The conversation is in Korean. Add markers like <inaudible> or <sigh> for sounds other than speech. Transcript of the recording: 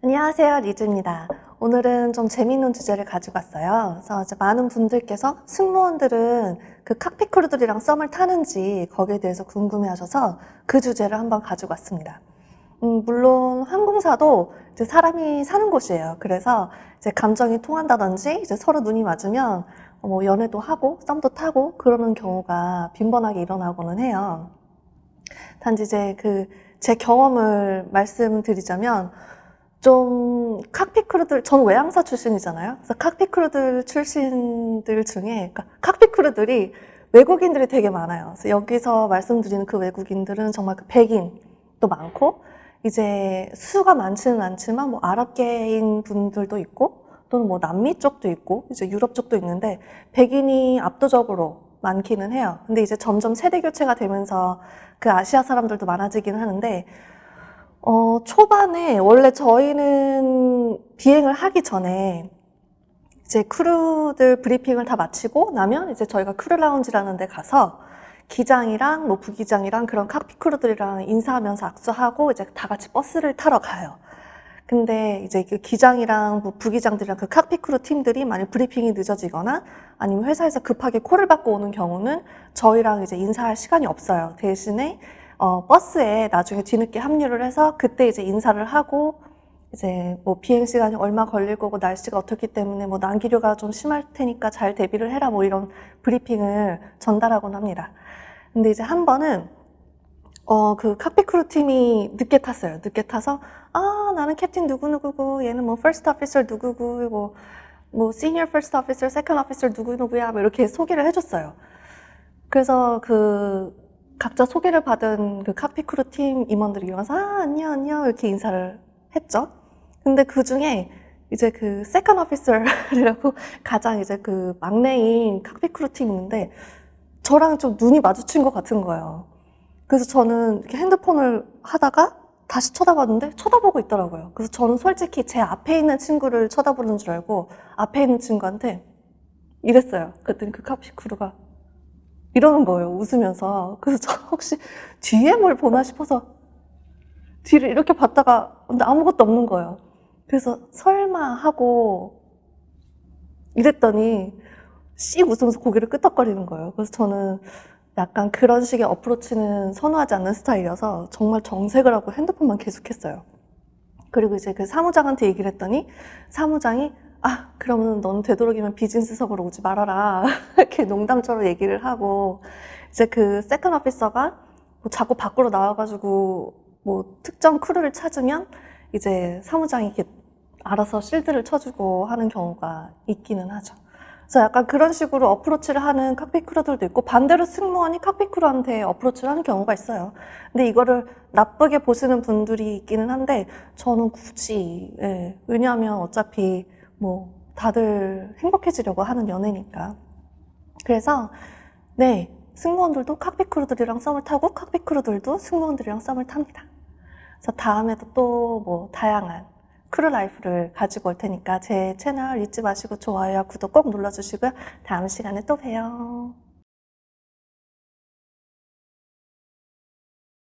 안녕하세요, 리즈입니다. 오늘은 좀 재미있는 주제를 가지고 왔어요. 그래서 많은 분들께서 승무원들은 그 칵핏 크루들이랑 썸을 타는지 거기에 대해서 궁금해 하셔서 그 주제를 한번 가지고 왔습니다. 음, 물론 항공사도 이제 사람이 사는 곳이에요. 그래서 이제 감정이 통한다든지 이제 서로 눈이 맞으면 뭐 연애도 하고 썸도 타고 그러는 경우가 빈번하게 일어나고는 해요. 단지 이제 그 제 경험을 말씀드리자면 좀 칵핏 크루들 전 외항사 출신이잖아요. 그래서 칵핏 크루들 출신들 중에 그러니까 칵핏 크루들이 외국인들이 되게 많아요. 그래서 여기서 말씀드리는 그 외국인들은 정말 그 백인도 많고 이제 수가 많지는 않지만 뭐 아랍계인 분들도 있고 또는 뭐 남미 쪽도 있고 이제 유럽 쪽도 있는데 백인이 압도적으로 많기는 해요. 근데 이제 점점 세대 교체가 되면서 그 아시아 사람들도 많아지기는 하는데 어, 초반에 원래 저희는 비행을 하기 전에 이제 크루들 브리핑을 다 마치고 나면 이제 저희가 크루 라운지라는 데 가서 기장이랑 뭐 부기장이랑 그런 칵핏 크루들이랑 인사하면서 악수하고 이제 다 같이 버스를 타러 가요. 근데 이제 그 기장이랑 뭐 부기장들이랑 그 칵핏 크루 팀들이 만약 브리핑이 늦어지거나 아니면 회사에서 급하게 콜을 받고 오는 경우는 저희랑 이제 인사할 시간이 없어요. 대신에 어, 버스에 나중에 뒤늦게 합류를 해서 그때 이제 인사를 하고 이제 뭐 비행 시간이 얼마 걸릴 거고 날씨가 어떻기 때문에 뭐 난기류가 좀 심할 테니까 잘 대비를 해라 뭐 이런 브리핑을 전달하곤 합니다. 근데 이제 한 번은 어, 그 칵핏 크루 팀이 늦게 탔어요. 늦게 타서 아, 나는 캡틴 누구누구고 얘는 뭐 first officer 누구고 뭐, 뭐 senior first officer, second officer 누구누구야 뭐 이렇게 소개를 해줬어요. 그래서 그 각자 소개를 받은 그 칵핏 크루 팀 임원들이 일어나서 아, 안녕 안녕 이렇게 인사를 했죠. 근데 그 중에 이제 그 세컨 오피서라고 <laughs> 가장 이제 그 막내인 칵핏 크루 팀이 있는데 저랑 좀 눈이 마주친 것 같은 거예요. 그래서 저는 이렇게 핸드폰을 하다가 다시 쳐다봤는데 쳐다보고 있더라고요. 그래서 저는 솔직히 제 앞에 있는 친구를 쳐다보는 줄 알고 앞에 있는 친구한테 이랬어요. 그랬더니 그 칵핏 크루가 이러는 거예요. 웃으면서. 그래서 저 혹시 뒤에 뭘 보나 싶어서 뒤를 이렇게 봤다가 근데 아무것도 없는 거예요. 그래서 설마 하고 이랬더니 씩 웃으면서 고개를 끄덕거리는 거예요. 그래서 저는 약간 그런 식의 어프로치는 선호하지 않는 스타일이어서 정말 정색을 하고 핸드폰만 계속했어요. 그리고 이제 그 사무장한테 얘기를 했더니 사무장이 아 그러면 너는 되도록이면 비즈니스석으로 오지 말아라 <laughs> 이렇게 농담처럼 얘기를 하고 이제 그 세컨 오피서가 뭐 자꾸 밖으로 나와가지고 뭐 특정 크루를 찾으면 이제 사무장이 알아서 실드를 쳐주고 하는 경우가 있기는 하죠. 그래서 약간 그런 식으로 어프로치를 하는 칵핏 크루들도 있고 반대로 승무원이 칵핏 크루한테 어프로치를 하는 경우가 있어요. 근데 이거를 나쁘게 보시는 분들이 있기는 한데 저는 굳이 예, 왜냐하면 어차피 뭐 다들 행복해지려고 하는 연애니까. 그래서 네 승무원들도 칵핏 크루들이랑 썸을 타고 칵핏 크루들도 승무원들이랑 썸을 탑니다. 그래서 다음에도 또 뭐 다양한 크루 라이프를 가지고 올 테니까 제 채널 잊지 마시고 좋아요와 구독 꼭 눌러주시고요. 다음 시간에 또 봬요.